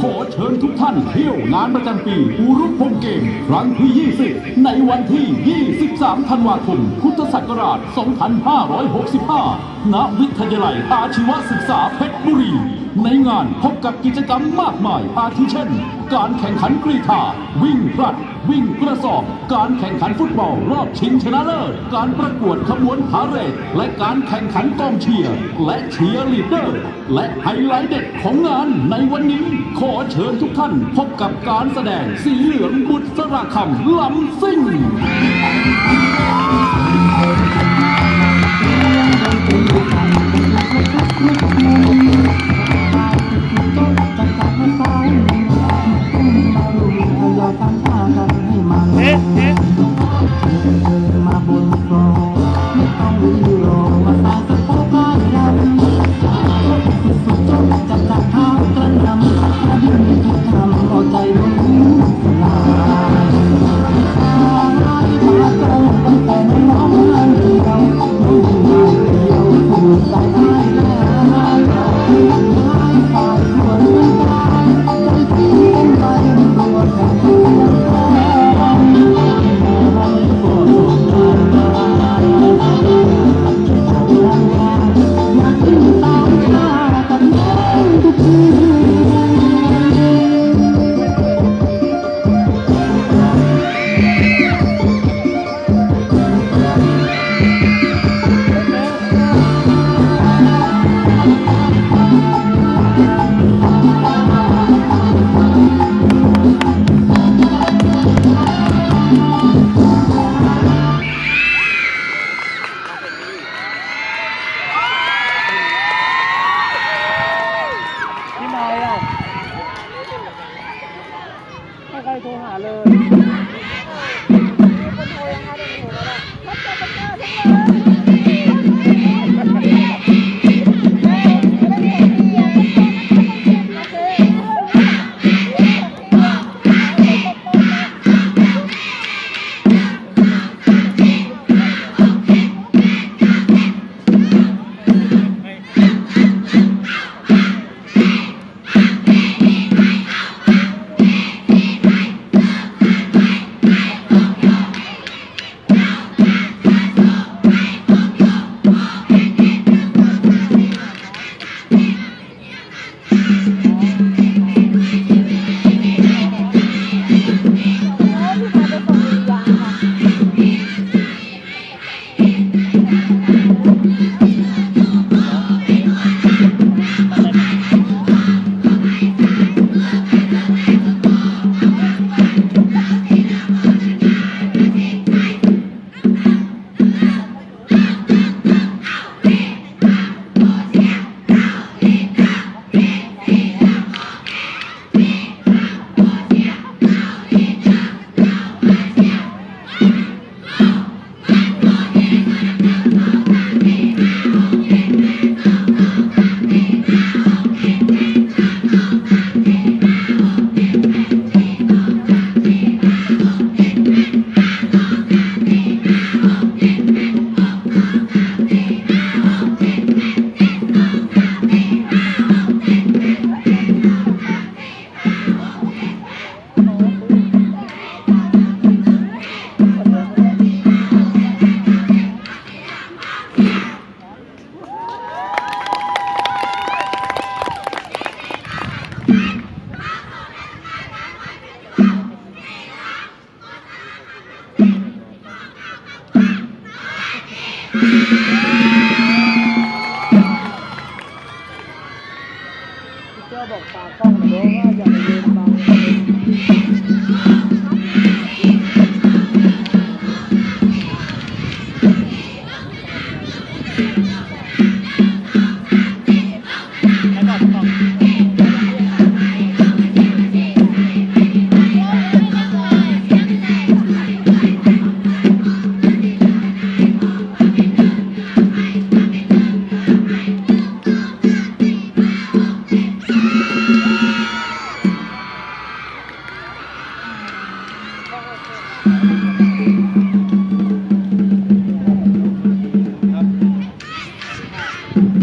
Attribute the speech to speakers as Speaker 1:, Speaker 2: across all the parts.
Speaker 1: ขอเชิญทุกท่านเที่ยวงานประจำปีอูรุพงเกมครั้งที่ 20 ในวันที่ 23 ธันวาคม พุทธศักราช 2565 ณ วิทยาลัยอาชีวศึกษาเพชรบุรี ในงานพบกับกิจกรรมมากมายอาทิเช่น การแข่งขันกรีธา วิ่งพลัด วิ่งกระสอบ การแข่งขันฟุตบอลรอบชิงชนะเลิศ การประกวดขบวนพาเหรด และการแข่งขันกองเชียร์ และเชียร์ลีดเดอร์ และไฮไลท์เด็ดของงานในวันนี้ ขอเชิญทุกท่านพบกับการแสดงสีเหลืองบุตรสระคำลำซิ่ง
Speaker 2: เจ้า
Speaker 3: บอกตากล้องมาด้วยว่า
Speaker 2: อย่าไปยืนบัง
Speaker 4: Yeah.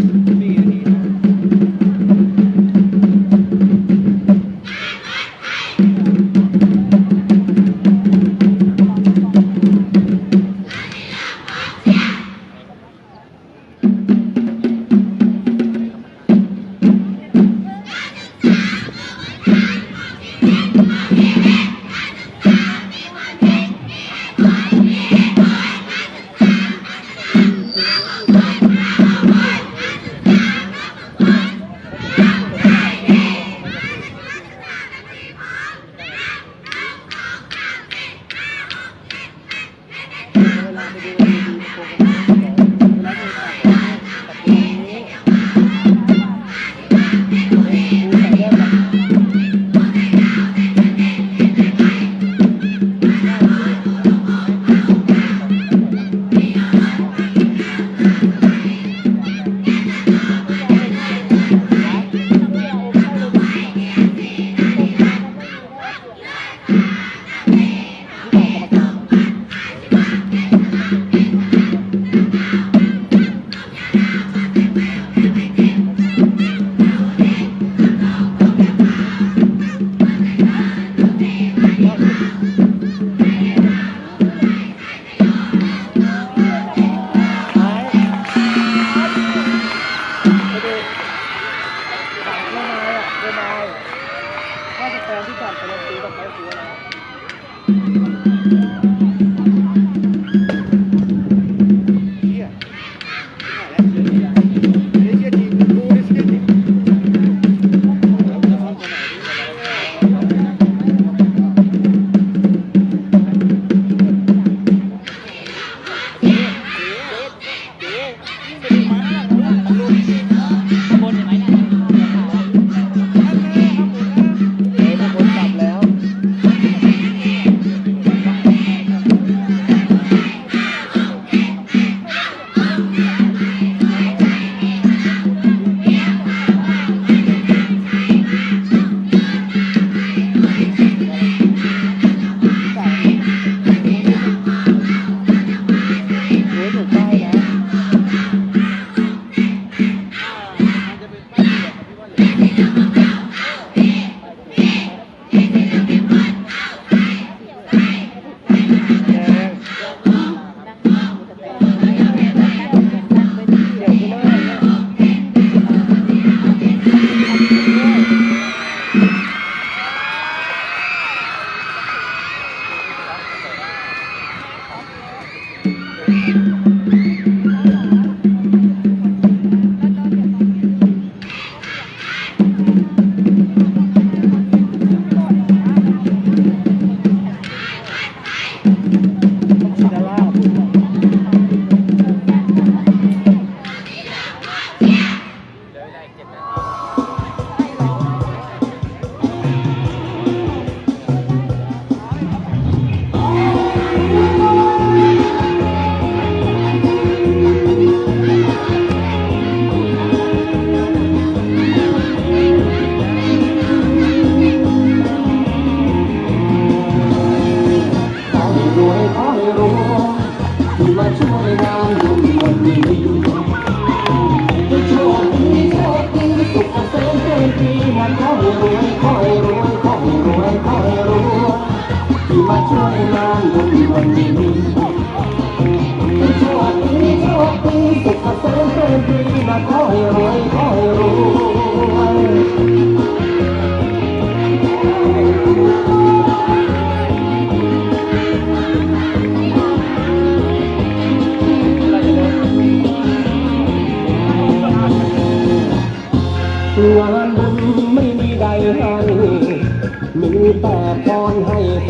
Speaker 4: มาช่
Speaker 1: วยงานบุญวันนี้ให้โชคดีโชคดีสุขเกษมเป็นปีมาขอให้รวยขอให้รวย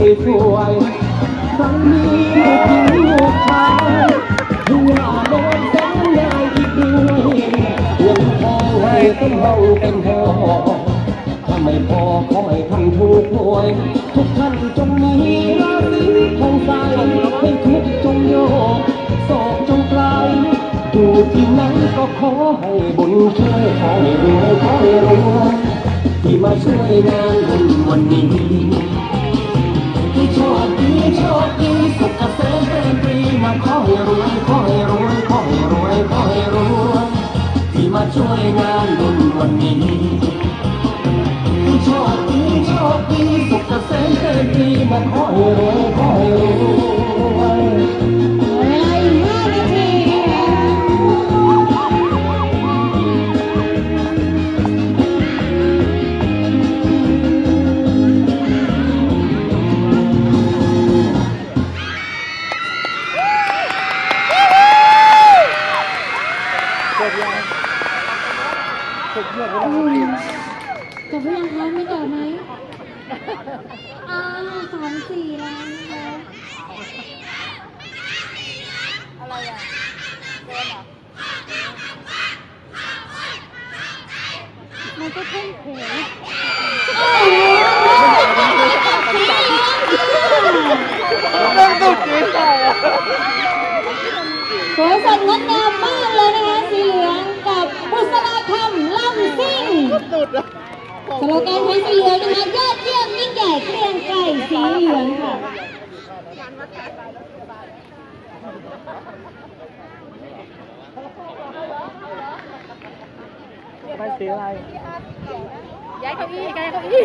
Speaker 1: ให้สวยๆครั้งนี้ลูกหญิงลูกชายอย่าโดนสนใหญ่อีกด้วยเงินทองให้ต้องเต็มหอถ้าไม่พอขอให้ท่านถูกหวย ทุกท่านจงมีราศีทองใสให้ทุกจงโยกโศกจงไกลอยู่ที่ไหนก็ขอให้บุญช่วยขอให้รวยขอให้รวยที่มาช่วยงานบุญวันนี้ โชคดีสุขเกษมเป็นปรีนะขอให้รวยขอให้รวยขอให้รวยขอให้รวยที่มาช่วยงานบุญวันนี้โชคดีโชคดีสุขเกษมเป็นปรีนะขอให้รวย
Speaker 5: สโลแกนของสีเหลืองนะคะยอดเยี่ยมยิ่งใหญ่เกรียงไกรสีเหลืองค่ะ
Speaker 4: ไปสีอะไร
Speaker 6: ย้ายเก้าอี้ย้ายเก้าอี้